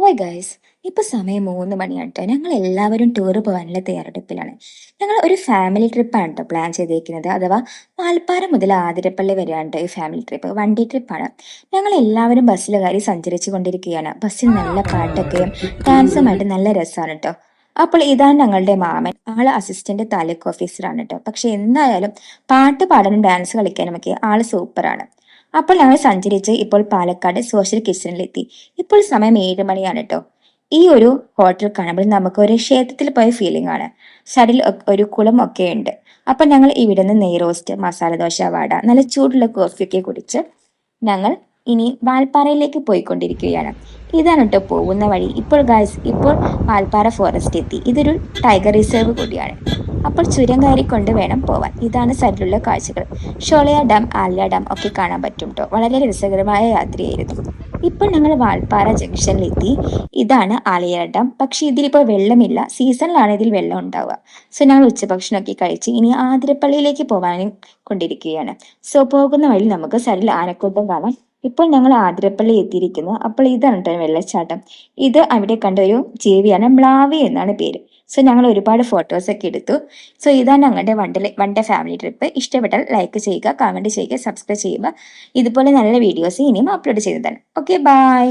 Hi guys ഇപ്പൊ സമയം മൂന്ന് മണിയാണ് ഞങ്ങൾ എല്ലാവരും ടൂർ പോകാനുള്ള തയ്യാറെടുപ്പിലാണ്. ഞങ്ങൾ ഒരു ഫാമിലി ട്രിപ്പാണ് കേട്ടോ പ്ലാൻ ചെയ്തേക്കുന്നത്. അഥവാ വാൽപ്പാറ മുതൽ ആതിരപ്പള്ളി വരെയാണ് ഈ ഫാമിലി ട്രിപ്പ് വണ്ടി ട്രിപ്പാണ് ഞങ്ങൾ എല്ലാവരും ബസ്സിൽ കയറി സഞ്ചരിച്ചു കൊണ്ടിരിക്കുകയാണ് ബസ്സിൽ നല്ല പാട്ടൊക്കെയും ഡാൻസുമായിട്ട് നല്ല രസമാണ് കേട്ടോ അപ്പോൾ ഇതാണ് ഞങ്ങളുടെ മാമൻ. ആൾ അസിസ്റ്റന്റ് താലൂക്ക് ഓഫീസറാണ് കേട്ടോ പക്ഷെ എന്തായാലും പാട്ട് പാടാനും ഡാൻസ് കളിക്കാനും ഒക്കെ ആൾ സൂപ്പറാണ് അപ്പോൾ ഞങ്ങൾ സഞ്ചരിച്ച് ഇപ്പോൾ പാലക്കാട് സോഷ്യൽ കിച്ചണിലെത്തി ഇപ്പോൾ സമയം ഏഴ് മണിയാണ് കേട്ടോ ഈ ഒരു ഹോട്ടൽ കാണുമ്പോൾ നമുക്ക് ഒരു ക്ഷേത്രത്തിൽ പോയ ഫീലിംഗ് ആണ്. സൈഡിൽ ഒരു കുളം ഒക്കെ ഉണ്ട്. അപ്പോൾ ഞങ്ങൾ ഇവിടെ നിന്ന് നെയ് റോസ്റ്റ് മസാല ദോശ വാട നല്ല ചൂടുള്ള കോഫി ഒക്കെ കുടിച്ച് ഞങ്ങൾ ഇനി വാൽപ്പാറയിലേക്ക് പോയിക്കൊണ്ടിരിക്കുകയാണ്. ഇതാണ് കേട്ടോ പോകുന്ന വഴി. ഇപ്പോൾ ഗായ്സ് ഇപ്പോൾ വാൽപ്പാറ ഫോറസ്റ്റ് എത്തി. ഇതൊരു ടൈഗർ റിസർവ് കൂടിയാണ്. അപ്പോൾ ചുരം കയറിക്കൊണ്ട് വേണം പോവാൻ. ഇതാണ് സൈഡിലുള്ള കാഴ്ചകൾ. ഷോളയ ഡാം ആലിയ ഡാം ഒക്കെ കാണാൻ പറ്റും കേട്ടോ വളരെ രസകരമായ യാത്രയായിരുന്നു. ഇപ്പോൾ ഞങ്ങൾ വാൽപ്പാറ ജംഗ്ഷനിലെത്തി. ഇതാണ് ആലിയ ഡാം. പക്ഷെ ഇതിലിപ്പോൾ വെള്ളമില്ല. സീസണിലാണ് ഇതിൽ വെള്ളം ഉണ്ടാവുക. സോ ഞങ്ങൾ ഉച്ചഭക്ഷണമൊക്കെ കഴിച്ച് ഇനി ആതിരപ്പള്ളിയിലേക്ക് പോകാനും കൊണ്ടിരിക്കുകയാണ്. സോ പോകുന്ന വഴി നമുക്ക് സൈഡിൽ ആനക്കൂട്ടം കാണാം. ഇപ്പോൾ ഞങ്ങൾ ആതിരപ്പള്ളി എത്തിയിരിക്കുന്നു. അപ്പോൾ ഇതാണ് കേട്ടോ വെള്ളച്ചാട്ടം. ഇത് അവിടെ കണ്ട ഒരു ജീവിയാണ് മ്ലാവി എന്നാണ് പേര്. സോ ഞങ്ങൾ ഒരുപാട് ഫോട്ടോസൊക്കെ എടുത്തു. സോ ഇതാണ് ഞങ്ങളുടെ വണ്ടിലെ വണ്ട ഫാമിലി ട്രിപ്പ് ഇഷ്ടപ്പെട്ടാൽ ലൈക്ക് ചെയ്യുക കമന്റ് ചെയ്യുക സബ്സ്ക്രൈബ് ചെയ്യുക. ഇതുപോലെ നല്ല വീഡിയോസ് ഇനിയും അപ്ലോഡ് ചെയ്യുന്നതാണ്. Okay bye